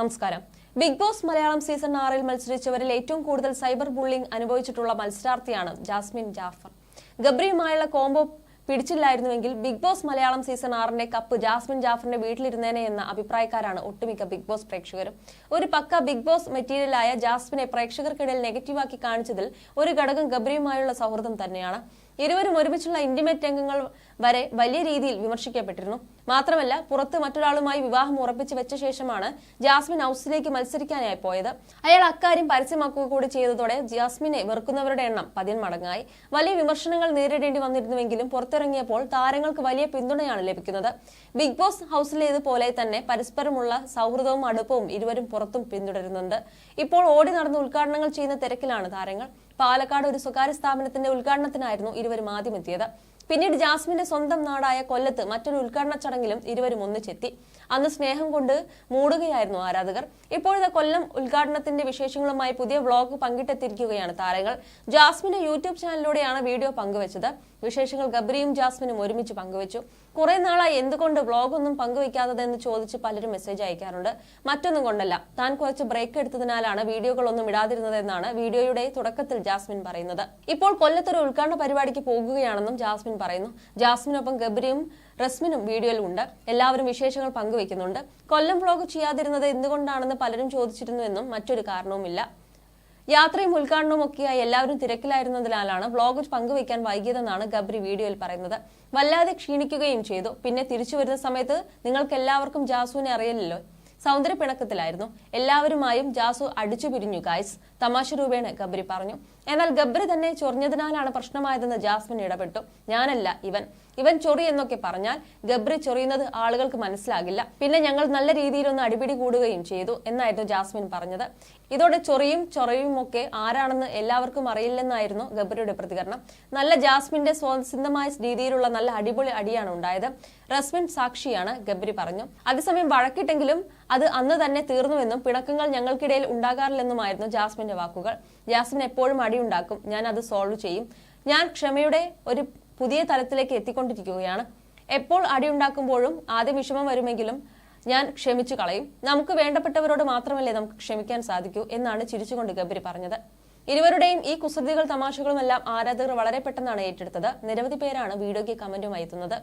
നമസ്കാരം. Big Boss Malayalam season ആറിൽ മത്സരിച്ചവരിൽ ഏറ്റവും കൂടുതൽ സൈബർ ബുള്ളിംഗ് അനുഭവിച്ചിട്ടുള്ള മത്സരാർത്ഥിയാണ് ജാസ്മിൻ ജാഫർ. ഗബ്രിയുമായുള്ള കോംബോ പിടിച്ചില്ലായിരുന്നുവെങ്കിൽ ബിഗ് ബോസ് മലയാളം സീസൺ ആറിന്റെ കപ്പ് ജാസ്മിൻ ജാഫറിന്റെ വീട്ടിലിരുന്നേനെ എന്ന അഭിപ്രായക്കാരാണ് ഒട്ടുമിക്ക ബിഗ് ബോസ് പ്രേക്ഷകരും. ഒരു പക്ക ബിഗ് ബോസ് മെറ്റീരിയലായ ജാസ്മിനെ പ്രേക്ഷകർക്കിടയിൽ നെഗറ്റീവാക്കി കാണിച്ചതിൽ ഒരു ഘടകം ഗബ്രിയുമായുള്ള സൗഹൃദം തന്നെയാണ്. ഇരുവരും ഒരുമിച്ചുള്ള ഇന്റിമേറ്റ് രംഗങ്ങൾ വരെ വലിയ രീതിയിൽ വിമർശിക്കപ്പെട്ടിരുന്നു. മാത്രമല്ല പുറത്ത് മറ്റൊരാളുമായി വിവാഹം ഉറപ്പിച്ചു വെച്ച ശേഷമാണ് ജാസ്മിൻ ഹൗസിലേക്ക് മത്സരിക്കാനായി പോയത്. അയാൾ അക്കാര്യം പരസ്യമാക്കുക കൂടി ചെയ്തതോടെ ജാസ്മിനെ വെറുക്കുന്നവരുടെ എണ്ണം പതിന് മടങ്ങായി വലിയ വിമർശനങ്ങൾ നേരിടേണ്ടി വന്നിരുന്നുവെങ്കിലും പുറത്തിറങ്ങിയപ്പോൾ താരങ്ങൾക്ക് വലിയ പിന്തുണയാണ് ലഭിക്കുന്നത്. ബിഗ് ബോസ് ഹൗസിലേതുപോലെ തന്നെ പരസ്പരമുള്ള സൗഹൃദവും അടുപ്പവും ഇരുവരും പുറത്തും പിന്തുടരുന്നുണ്ട്. ഇപ്പോൾ ഓടി നടന്ന് ഉദ്ഘാടനങ്ങൾ ചെയ്യുന്ന തിരക്കിലാണ് താരങ്ങൾ. പാലക്കാട് ഒരു സ്വകാര്യ സ്ഥാപനത്തിന്റെ ഉദ്ഘാടനത്തിനായിരുന്നു ഇരുവരും ആദ്യം എത്തിയത്. പിന്നീട് ജാസ്മിന്റെ സ്വന്തം നാടായ കൊല്ലത്ത് മറ്റൊരു ഉദ്ഘാടന ചടങ്ങിലും ഇരുവരും ഒന്നിച്ചെത്തി. അന്ന് സ്നേഹം കൊണ്ട് മൂടുകയായിരുന്നു ആരാധകർ. ഇപ്പോഴത്തെ കൊല്ലം ഉദ്ഘാടനത്തിന്റെ വിശേഷങ്ങളുമായി പുതിയ വ്ളോഗ് പങ്കിട്ടെത്തിയിരിക്കുകയാണ് താരങ്ങൾ. ജാസ്മിന്റെ യൂട്യൂബ് ചാനലിലൂടെയാണ് വീഡിയോ പങ്കുവച്ചത്. വിശേഷങ്ങൾ ഗബ്രിയും ജാസ്മിനും ഒരുമിച്ച് പങ്കുവച്ചു. കുറെ നാളായി എന്തുകൊണ്ട് വ്ളോഗൊന്നും പങ്കുവയ്ക്കാത്തതെന്ന് ചോദിച്ച് പലരും മെസ്സേജ് അയക്കാറുണ്ട്. മറ്റൊന്നും കൊണ്ടല്ല. താൻ കുറച്ച് ബ്രേക്ക് എടുത്തതിനാലാണ് വീഡിയോകളൊന്നും ഇടാതിരുന്നതെന്നാണ് വീഡിയോയുടെ തുടക്കത്തിൽ ജാസ്മിൻ പറയുന്നത്. ഇപ്പോൾ കൊല്ലത്തൊരു ഉദ്ഘാടന പരിപാടിക്ക് പോകുകയാണെന്നും ജാസ്മിൻ പറയുന്നു. ജാസ്മിനൊപ്പം ഗബ്രിയും റസ്മിനും വീഡിയോയിൽ ഉണ്ട് എല്ലാവരും വിശേഷങ്ങൾ പങ്കുവയ്ക്കുന്നുണ്ട്. കൊല്ലം വ്ളോഗ് ചെയ്യാതിരുന്നത് എന്തുകൊണ്ടാണെന്ന് പലരും ചോദിച്ചിരുന്നുവെന്നും മറ്റൊരു കാരണവുമില്ല. യാത്രയും ഉദ്ഘാടനവും ഒക്കെയായി എല്ലാവരും തിരക്കിലായിരുന്നതിനാലാണ് വ്ളോഗ് പങ്കുവയ്ക്കാൻ വൈകിയതെന്നാണ് ഗബ്രി വീഡിയോയിൽ പറയുന്നത്. വല്ലാതെ ക്ഷീണിക്കുകയും ചെയ്തു. പിന്നെ തിരിച്ചു വരുന്ന സമയത്ത് നിങ്ങൾക്ക് എല്ലാവർക്കും ജാസുവിനെ അറിയില്ലല്ലോ. സൗന്ദര്യ പിണക്കത്തിലായിരുന്നു എല്ലാവരുമായും ജാസു അടിച്ചു പിരിഞ്ഞു. ഗായ്സ് തമാശ രൂപേണ ഗബ്രി പറഞ്ഞു. എന്നാൽ ഗബ്രി തന്നെ ചൊറിഞ്ഞതിനാലാണ് പ്രശ്നമായതെന്ന് ജാസ്മിൻ ഇടപെട്ടു. ഞാനല്ല ഇവൻ. ഇവൻ ചൊറി എന്നൊക്കെ പറഞ്ഞാൽ ഗബ്രി ചൊറിയുന്നത് ആളുകൾക്ക് മനസ്സിലാകില്ല. പിന്നെ ഞങ്ങൾ നല്ല രീതിയിലൊന്ന് അടിപിടി കൂടുകയും ചെയ്തു എന്നായിരുന്നു ജാസ്മിൻ പറഞ്ഞത്. ഇതോടെ ചൊറിയും ചൊറയും ഒക്കെ ആരാണെന്ന് എല്ലാവർക്കും അറിയില്ലെന്നായിരുന്നു ഗബ്രിയുടെ പ്രതികരണം. നല്ല ജാസ്മിന്റെ സ്വന്തമായ രീതിയിലുള്ള നല്ല അടിപൊളി അടിയാണ് ഉണ്ടായത്. റസ്മിൻ സാക്ഷിയാണ് ഗബ്രി പറഞ്ഞു. അതേസമയം വഴക്കിട്ടെങ്കിലും അത് അന്ന് തന്നെ തീർന്നുവെന്നും പിണക്കങ്ങൾ ഞങ്ങൾക്കിടയിൽ ഉണ്ടാകാറില്ലെന്നുമായിരുന്നു ജാസ്മിന്റെ വാക്കുകൾ. ജാസ്മിൻ എപ്പോഴും അടിയുണ്ടാക്കും. ഞാൻ അത് സോൾവ് ചെയ്യും. ഞാൻ ക്ഷമയുടെ ഒരു പുതിയ തലത്തിലേക്ക് എത്തിക്കൊണ്ടിരിക്കുകയാണ്. എപ്പോൾ അടിയുണ്ടാക്കുമ്പോഴും ആദ്യം വിഷമം വരുമെങ്കിലും ഞാൻ ക്ഷമിച്ചു കളയും. നമുക്ക് വേണ്ടപ്പെട്ടവരോട് മാത്രമല്ലേ നമുക്ക് ക്ഷമിക്കാൻ സാധിക്കൂ എന്നാണ് ചിരിച്ചുകൊണ്ട് ഗബരി പറഞ്ഞത്. ഇരുവരുടെയും ഈ കുസൃതികൾ തമാശകളുമെല്ലാം ആരാധകർ വളരെ പെട്ടെന്നാണ് ഏറ്റെടുത്തത്. നിരവധി പേരാണ് വീഡിയോയ്ക്ക് കമന്റുമായി എത്തുന്നത്.